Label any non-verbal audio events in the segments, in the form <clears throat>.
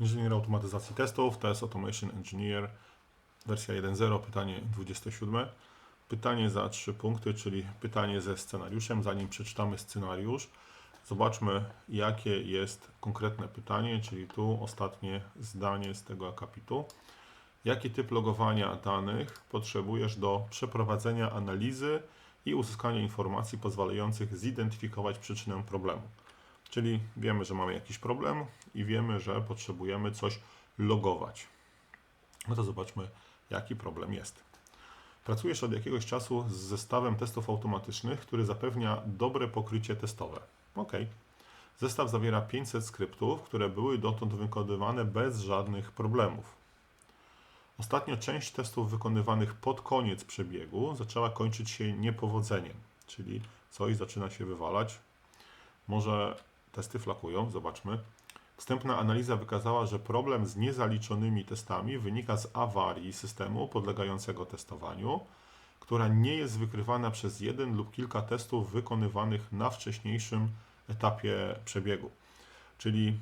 Inżynier automatyzacji testów, Test Automation Engineer, wersja 1.0, pytanie 27. Pytanie za 3 punkty, czyli pytanie ze scenariuszem. Zanim przeczytamy scenariusz, zobaczmy, jakie jest konkretne pytanie, czyli tu ostatnie zdanie z tego akapitu. Jaki typ logowania danych potrzebujesz do przeprowadzenia analizy i uzyskania informacji pozwalających zidentyfikować przyczynę problemu? Czyli wiemy, że mamy jakiś problem i wiemy, że potrzebujemy coś logować. No to zobaczmy, jaki problem jest. Pracujesz od jakiegoś czasu z zestawem testów automatycznych, który zapewnia dobre pokrycie testowe. Ok. Zestaw zawiera 500 skryptów, które były dotąd wykonywane bez żadnych problemów. Ostatnio część testów wykonywanych pod koniec przebiegu zaczęła kończyć się niepowodzeniem, czyli coś zaczyna się wywalać. Może testy flakują, zobaczmy. Wstępna analiza wykazała, że problem z niezaliczonymi testami wynika z awarii systemu podlegającego testowaniu, która nie jest wykrywana przez jeden lub kilka testów wykonywanych na wcześniejszym etapie przebiegu. Czyli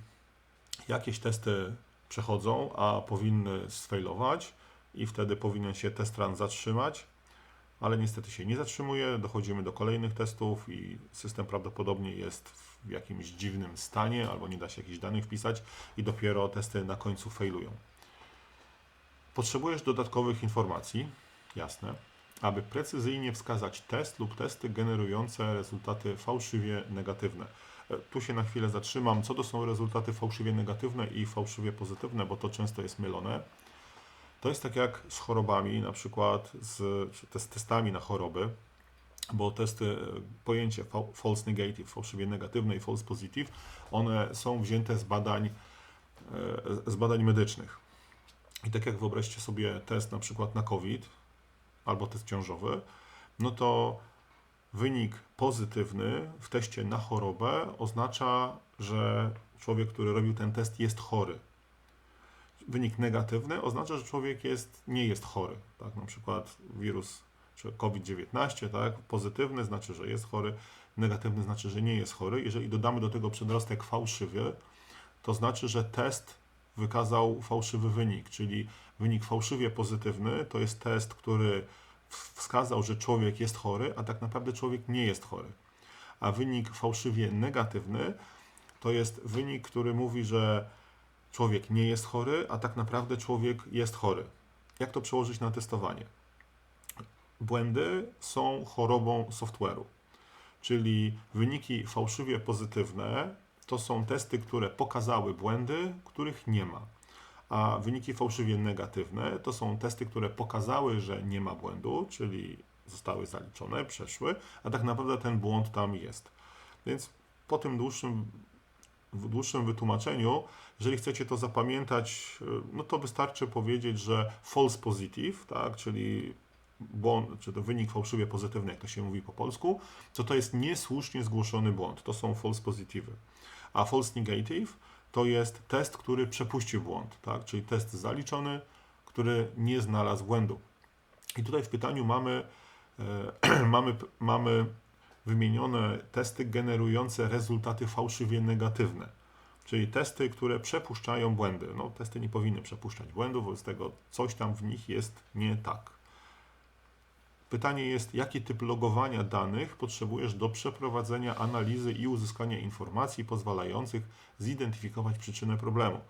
jakieś testy przechodzą, a powinny sfailować i wtedy powinien się test run zatrzymać, ale niestety się nie zatrzymuje. Dochodzimy do kolejnych testów i system prawdopodobnie jest w jakimś dziwnym stanie albo nie da się jakichś danych wpisać i dopiero testy na końcu failują. Potrzebujesz dodatkowych informacji, jasne, aby precyzyjnie wskazać test lub testy generujące rezultaty fałszywie negatywne. E, Tu się na chwilę zatrzymam. Co to są rezultaty fałszywie negatywne i fałszywie pozytywne, bo to często jest mylone. To jest tak jak z chorobami, na przykład z, z testami na choroby, bo testy, e, pojęcie fa- false negative, fałszywie negatywne i false positive, one są wzięte z badań, e, z badań medycznych. I tak jak wyobraźcie sobie test na przykład na COVID albo test ciążowy, no to wynik pozytywny w teście na chorobę oznacza, że człowiek, który robił ten test, jest chory. Wynik negatywny oznacza, że człowiek jest, nie jest chory. Tak? Na przykład wirus czy COVID-19, tak? pozytywny znaczy, że jest chory, negatywny znaczy, że nie jest chory. Jeżeli dodamy do tego przedrostek fałszywy, to znaczy, że test wykazał fałszywy wynik, czyli wynik fałszywie pozytywny to jest test, który wskazał, że człowiek jest chory, a tak naprawdę człowiek nie jest chory. A wynik fałszywie negatywny to jest wynik, który mówi, że człowiek nie jest chory, a tak naprawdę człowiek jest chory. Jak to przełożyć na testowanie? Błędy są chorobą software'u, czyli wyniki fałszywie pozytywne to są testy, które pokazały błędy, których nie ma. A wyniki fałszywie negatywne to są testy, które pokazały, że nie ma błędu, czyli zostały zaliczone, przeszły, a tak naprawdę ten błąd tam jest. Więc po tym dłuższym, w dłuższym wytłumaczeniu, jeżeli chcecie to zapamiętać, no to wystarczy powiedzieć, że false positive, tak, czyli błąd, czy to wynik fałszywie pozytywny, jak to się mówi po polsku, to to jest niesłusznie zgłoszony błąd. To są false positive. A false negative to jest test, który przepuścił błąd, tak? czyli test zaliczony, który nie znalazł błędu. I tutaj w pytaniu mamy, e, <clears throat> mamy, mamy wymienione testy generujące rezultaty fałszywie negatywne, czyli testy, które przepuszczają błędy. No, testy nie powinny przepuszczać błędów, wobec tego coś tam w nich jest nie tak. Pytanie jest, jaki typ logowania danych potrzebujesz do przeprowadzenia analizy i uzyskania informacji pozwalających zidentyfikować przyczynę problemu.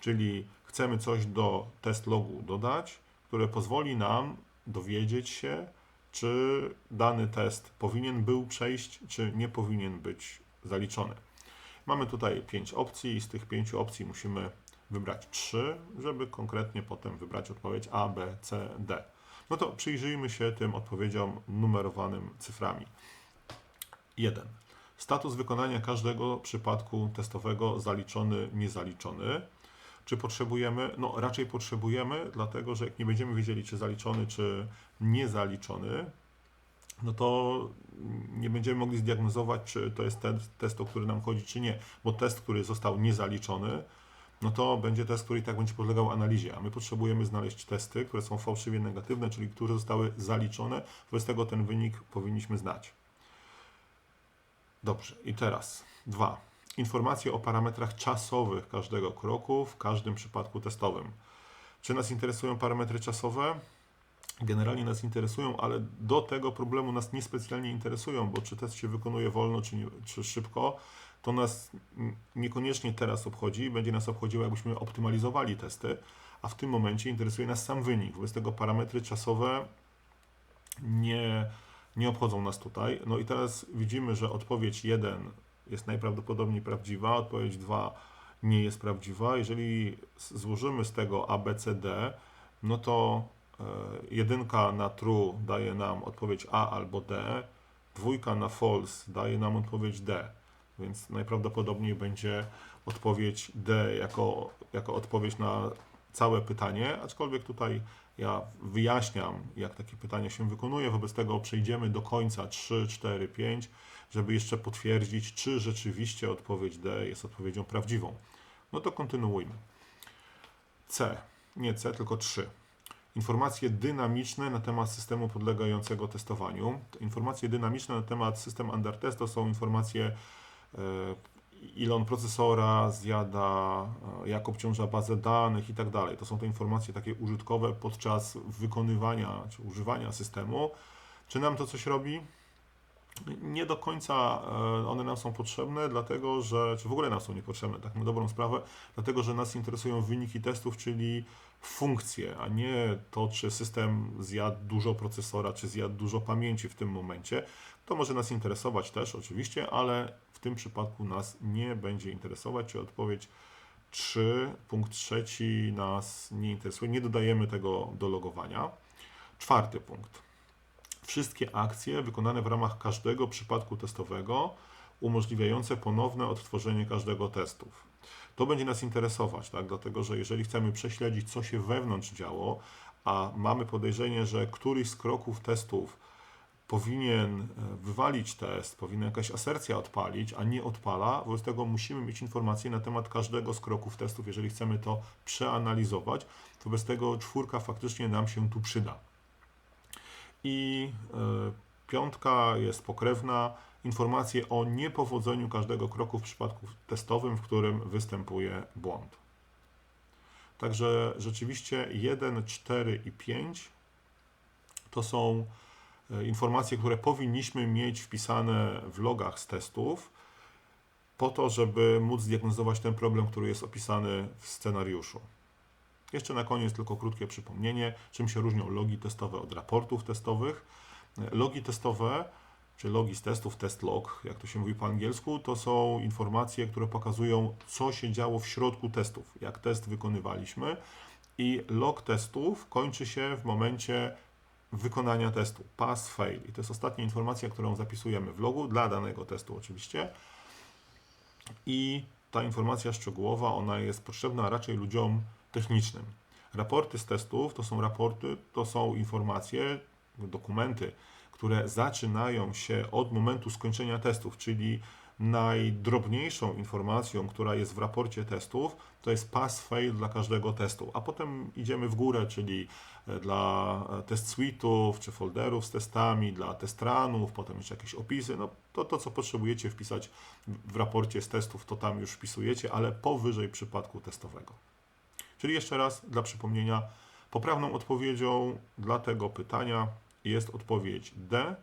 Czyli chcemy coś do test logu dodać, które pozwoli nam dowiedzieć się, czy dany test powinien był przejść, czy nie powinien być zaliczony. Mamy tutaj pięć opcji i z tych pięciu opcji musimy wybrać trzy, żeby konkretnie potem wybrać odpowiedź A, B, C, D. No to przyjrzyjmy się tym odpowiedziom numerowanym cyframi. 1. Status wykonania każdego przypadku testowego zaliczony, niezaliczony. Czy potrzebujemy? No raczej potrzebujemy, dlatego że jak nie będziemy wiedzieli, czy zaliczony, czy niezaliczony, no to nie będziemy mogli zdiagnozować, czy to jest ten test, o który nam chodzi, czy nie. Bo test, który został niezaliczony, no to będzie test, który i tak będzie podlegał analizie, a my potrzebujemy znaleźć testy, które są fałszywie negatywne, czyli które zostały zaliczone, wobec tego ten wynik powinniśmy znać. Dobrze, i teraz dwa. Informacje o parametrach czasowych każdego kroku w każdym przypadku testowym. Czy nas interesują parametry czasowe? Generalnie nas interesują, ale do tego problemu nas niespecjalnie interesują, bo czy test się wykonuje wolno, czy, nie, czy szybko, to nas niekoniecznie teraz obchodzi, będzie nas obchodziło, jakbyśmy optymalizowali testy, a w tym momencie interesuje nas sam wynik. Wobec tego parametry czasowe nie, nie obchodzą nas tutaj. No i teraz widzimy, że odpowiedź 1 jest najprawdopodobniej prawdziwa, odpowiedź 2 nie jest prawdziwa. Jeżeli złożymy z tego A, B, C, D, no to e, jedynka na true daje nam odpowiedź A albo D, dwójka na false daje nam odpowiedź D, więc najprawdopodobniej będzie odpowiedź D jako, jako odpowiedź na całe pytanie, aczkolwiek tutaj ja wyjaśniam, jak takie pytania się wykonuje, wobec tego przejdziemy do końca. 3, 4, 5, żeby jeszcze potwierdzić, czy rzeczywiście odpowiedź D jest odpowiedzią prawdziwą. No to kontynuujmy. C, nie C, tylko 3. Informacje dynamiczne na temat systemu podlegającego testowaniu. Te Informacje dynamiczne na temat system under test to są informacje, e, ile on procesora zjada, e, jak obciąża bazę danych i tak dalej. To są te informacje takie użytkowe podczas wykonywania czy używania systemu. Czy nam to coś robi? Nie do końca e, one nam są potrzebne, dlatego że, czy w ogóle nam są niepotrzebne, tak na dobrą sprawę, dlatego że nas interesują wyniki testów, czyli funkcje, a nie to, czy system zjadł dużo procesora, czy zjadł dużo pamięci w tym momencie. To może nas interesować też oczywiście, ale w tym przypadku nas nie będzie interesować, czy odpowiedź 3, punkt trzeci nas nie interesuje. Nie dodajemy tego do logowania. Czwarty punkt wszystkie akcje wykonane w ramach każdego przypadku testowego, umożliwiające ponowne odtworzenie każdego testów. To będzie nas interesować, tak? dlatego że jeżeli chcemy prześledzić, co się wewnątrz działo, a mamy podejrzenie, że któryś z kroków testów powinien e, wywalić test, powinna jakaś asercja odpalić, a nie odpala, wobec tego musimy mieć informacje na temat każdego z kroków testów, jeżeli chcemy to przeanalizować. Wobec tego czwórka faktycznie nam się tu przyda. I y, piątka jest pokrewna. Informacje o niepowodzeniu każdego kroku w przypadku testowym, w którym występuje błąd. Także rzeczywiście 1, 4 i 5 to są y, informacje, które powinniśmy mieć wpisane w logach z testów, po to, żeby móc zdiagnozować ten problem, który jest opisany w scenariuszu. Jeszcze na koniec tylko krótkie przypomnienie, czym się różnią logi testowe od raportów testowych. Logi testowe, czy logi z testów, test log, jak to się mówi po angielsku, to są informacje, które pokazują, co się działo w środku testów, jak test wykonywaliśmy. I log testów kończy się w momencie wykonania testu, pass, fail. I to jest ostatnia informacja, którą zapisujemy w logu, dla danego testu oczywiście. I ta informacja szczegółowa, ona jest potrzebna raczej ludziom technicznym. Raporty z testów to są raporty, to są informacje, dokumenty, które zaczynają się od momentu skończenia testów, czyli najdrobniejszą informacją, która jest w raporcie testów, to jest pass fail dla każdego testu, a potem idziemy w górę, czyli e, dla test suite'ów czy folderów z testami, dla test runów, potem jeszcze jakieś opisy, no to to, co potrzebujecie wpisać w raporcie z testów, to tam już wpisujecie, ale powyżej przypadku testowego. Czyli jeszcze raz dla przypomnienia, poprawną odpowiedzią dla tego pytania jest odpowiedź D,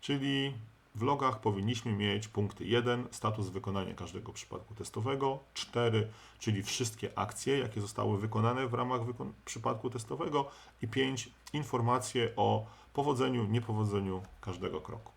czyli w logach powinniśmy mieć punkty 1, status wykonania każdego przypadku testowego, 4, czyli wszystkie akcje, jakie zostały wykonane w ramach wykon- przypadku testowego i 5, informacje o powodzeniu, niepowodzeniu każdego kroku.